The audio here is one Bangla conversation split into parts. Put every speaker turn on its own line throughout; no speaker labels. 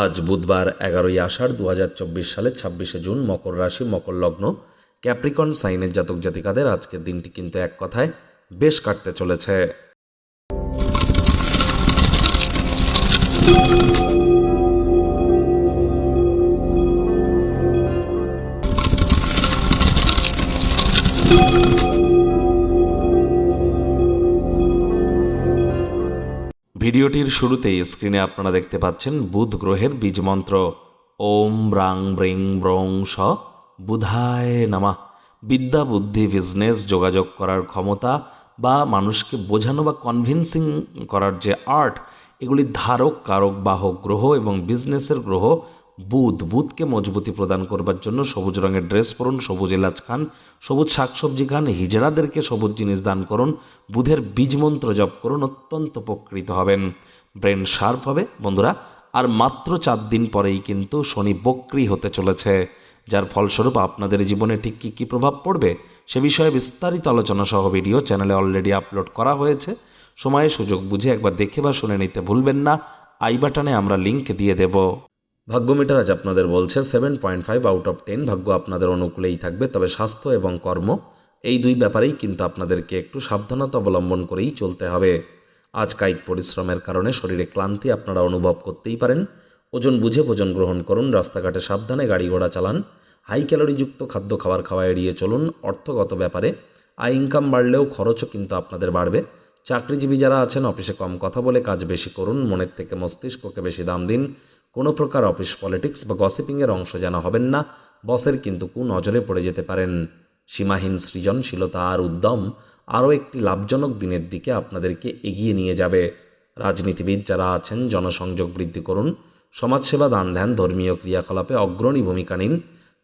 আজ বুধবার এগারোই আষাঢ় দু হাজার চব্বিশ সালের ছাব্বিশে জুন মকর রাশি, মকর লগ্ন। ক্যাপ্রিকন সাইনের জাতক জাতিকাদের আজকের দিনটি কিন্তু এক কথায় বেশ কাটতে চলেছে। ভিডিওটির শুরুতেই স্ক্রিনে আপনারা দেখতে পাচ্ছেন বুধ গ্রহের বীজ মন্ত্র ওম ব্রাং ব্রিং ব্রং স। বুধায় নামা। বিদ্যা বুদ্ধি বিজনেস যোগাযোগ করার ক্ষমতা বা মানুষকে বোঝানো বা কনভিন্সিং করার যে আর্ট এগুলি ধারক, কারক, বাহক, গ্রহ এবং বিজনেসের গ্রহ বুধ, বুধকে মজবুতি প্রদান করবার জন্য সবুজ রঙের ড্রেস পরুন, সবুজ এলাচ খান, সবুজ শাকসবজি খান, হিজড়াদেরকে সবুজ জিনিস দান করুন, বুধের বীজ মন্ত্র জপ করুন, অত্যন্ত উপকৃত হবেন। ব্রেন শার্প হবে, বন্ধুরা, আর মাত্র চার দিন পরেই কিন্তু শনি বক্রি হতে চলেছে, যার ফলস্বরূপ আপনাদের জীবনে ঠিক কী কী প্রভাব পড়বে সে বিষয়ে বিস্তারিত আলোচনা সহ ভিডিও চ্যানেলে অলরেডি আপলোড করা হয়েছে। সময়ে সুযোগ বুঝে একবার দেখে বা শুনে নিতে ভুলবেন না, আই বাটনে আমরা লিংক দিয়ে দেব। ভাগ্য মিটার আজ আপনাদের বলছে seven point five out of ten ভাগ্য আপনাদের অনুকূলেই থাকবে, তবে স্বাস্থ্য এবং কর্ম এই দুই ব্যাপারেই কিন্তু আপনাদেরকে একটু সাবধানতা অবলম্বন করেই চলতে হবে। আজ কায়িক পরিশ্রমের কারণে শরীরে ক্লান্তি আপনারা অনুভব করতেই পারেন। ওজন বুঝে ভোজন গ্রহণ করুন, রাস্তাঘাটে সাবধানে গাড়ি ঘোড়া চালান হাই ক্যালোরিযুক্ত খাদ্য খাবার খাওয়া এড়িয়ে চলুন, অর্থগত ব্যাপারে আয় ইনকাম বাড়লেও খরচও কিন্তু আপনাদের বাড়বে। চাকরিজীবী যারা আছেন অফিসে কম কথা বলে কাজ বেশি করুন, মনের থেকে মস্তিষ্ককে বেশি দাম দিন। কোনো প্রকার অফিস পলিটিক্স বা গসিপিংয়ের অংশ যেন হবেন না, বসের কিন্তু কু নজরে পড়ে যেতে পারেন। সীমাহীন সৃজনশীলতা আর উদ্যম আরও একটি লাভজনক দিনের দিকে আপনাদেরকে এগিয়ে নিয়ে যাবে। রাজনীতিবিদ যারা আছেন, জনসংযোগ বৃদ্ধি করুন, সমাজসেবা দান ধ্যান, ধর্মীয় ক্রিয়াকলাপে অগ্রণী ভূমিকা নিন,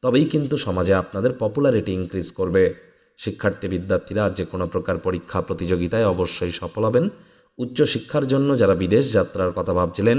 তবেই কিন্তু সমাজে আপনাদের পপুলারিটি ইনক্রিজ করবে। শিক্ষার্থী বিদ্যার্থীরা যে কোনো প্রকার পরীক্ষা প্রতিযোগিতায় অবশ্যই সফল হবেন। উচ্চশিক্ষার জন্য যারা বিদেশ যাত্রার কথা ভাবছিলেন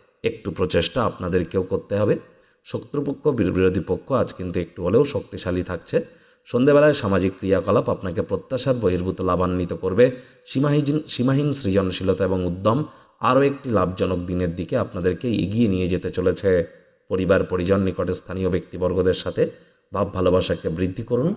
একটু প্রচেষ্টা আপনাদেরকেও করতে হবে। শত্রুপক্ষ বীর- বিরোধী পক্ষ আজ কিন্তু একটু হলেও শক্তিশালী থাকছে। সন্ধেবেলায় সামাজিক ক্রিয়াকলাপ আপনাকে প্রত্যাশার বহির্ভূত লাভান্বিত করবে। সীমাহীন সীমাহীন সৃজনশীলতা এবং উদ্যম আরও একটি লাভজনক দিনের দিকে আপনাদেরকে এগিয়ে নিয়ে যেতে চলেছে। পরিবার পরিজন নিকটে স্থানীয় ব্যক্তিবর্গদের সাথে ভাব ভালোবাসাকে বৃদ্ধি করুন।